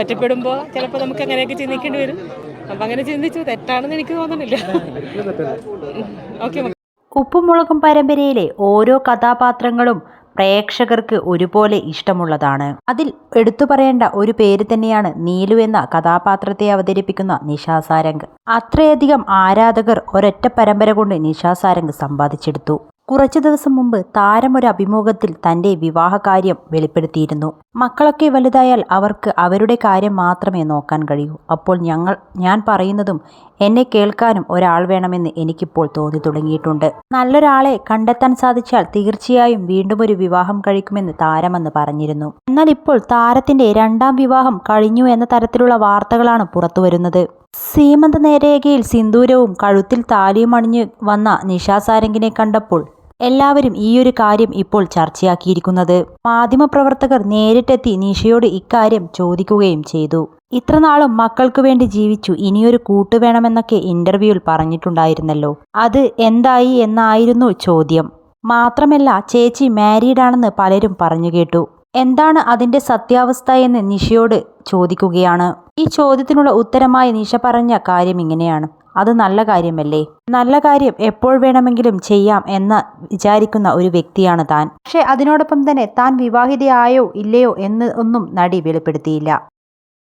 ഒറ്റപ്പെടുമ്പോൾ ചിലപ്പോൾ നമുക്ക് അങ്ങനെയൊക്കെ ചിന്തിക്കേണ്ടി വരും. അപ്പം അങ്ങനെ ചിന്തിച്ചു തെറ്റാണെന്ന് എനിക്ക് തോന്നുന്നില്ല. ഓക്കെ. ഉപ്പും മുളകും പരമ്പരയിലെ ഓരോ കഥാപാത്രങ്ങളും പ്രേക്ഷകർക്ക് ഒരുപോലെ ഇഷ്ടമുള്ളതാണ്. അതിൽ എടുത്തു പറയേണ്ട ഒരു പേര് തന്നെയാണ് നീലു എന്ന കഥാപാത്രത്തെ അവതരിപ്പിക്കുന്ന നിഷാ സാരംഗ്. അത്രയധികം ആരാധകർ ഒരൊറ്റ പരമ്പര കൊണ്ട് നിഷാ സാരംഗ് സമ്പാദിച്ചെടുത്തു. കുറച്ചു ദിവസം മുമ്പ് താരം ഒരു അഭിമുഖത്തിൽ തന്റെ വിവാഹകാര്യം വെളിപ്പെടുത്തിയിരുന്നു. മക്കളൊക്കെ വലുതായാൽ അവർക്ക് അവരുടെ കാര്യം മാത്രമേ നോക്കാൻ കഴിയൂ. അപ്പോൾ ഞങ്ങൾ ഞാൻ പറയുന്നതും എന്നെ കേൾക്കാനും ഒരാൾ വേണമെന്ന് എനിക്കിപ്പോൾ തോന്നി തുടങ്ങിയിട്ടുണ്ട്. നല്ലൊരാളെ കണ്ടെത്താൻ സാധിച്ചാൽ തീർച്ചയായും വീണ്ടും ഒരു വിവാഹം കഴിക്കുമെന്ന് താരമെന്ന് പറഞ്ഞിരുന്നു. എന്നാൽ ഇപ്പോൾ താരത്തിന്റെ രണ്ടാം വിവാഹം കഴിഞ്ഞു എന്ന തരത്തിലുള്ള വാർത്തകളാണ് പുറത്തുവരുന്നത് സീമന്ത നേരേഖയിൽ സിന്ദൂരവും കഴുത്തിൽ താലിയും അണിഞ്ഞു വന്ന നിഷാ സാരംഗിനെ കണ്ടപ്പോൾ എല്ലാവരും ഈയൊരു കാര്യം ഇപ്പോൾ ചർച്ചയാക്കിയിരിക്കുന്നത്. മാധ്യമപ്രവർത്തകർ നേരിട്ടെത്തി നിഷയോട് ഇക്കാര്യം ചോദിക്കുകയും ചെയ്തു. ഇത്രനാളും മക്കൾക്കു വേണ്ടി ജീവിച്ചു ഇനിയൊരു കൂട്ട് വേണമെന്നൊക്കെ ഇന്റർവ്യൂവിൽ പറഞ്ഞിട്ടുണ്ടായിരുന്നല്ലോ. അത് എന്തായി എന്നായിരുന്നു ചോദ്യം. മാത്രമല്ല ചേച്ചി മാരീഡാണെന്ന് പലരും പറഞ്ഞു കേട്ടു. എന്താണ് അതിന്റെ സത്യാവസ്ഥ എന്ന് നിഷയോട് ചോദിക്കുകയാണ്. ഈ ചോദ്യത്തിനുള്ള ഉത്തരമായി നിഷ പറഞ്ഞ കാര്യം ഇങ്ങനെയാണ്. അത് നല്ല കാര്യമല്ലേ? നല്ല കാര്യം എപ്പോൾ വേണമെങ്കിലും ചെയ്യാം എന്ന് വിചാരിക്കുന്ന ഒരു വ്യക്തിയാണ് താൻ. പക്ഷേ അതിനോടൊപ്പം തന്നെ താൻ വിവാഹിതയായോ ഇല്ലയോ എന്ന് ഒന്നും നടി വെളിപ്പെടുത്തിയില്ല.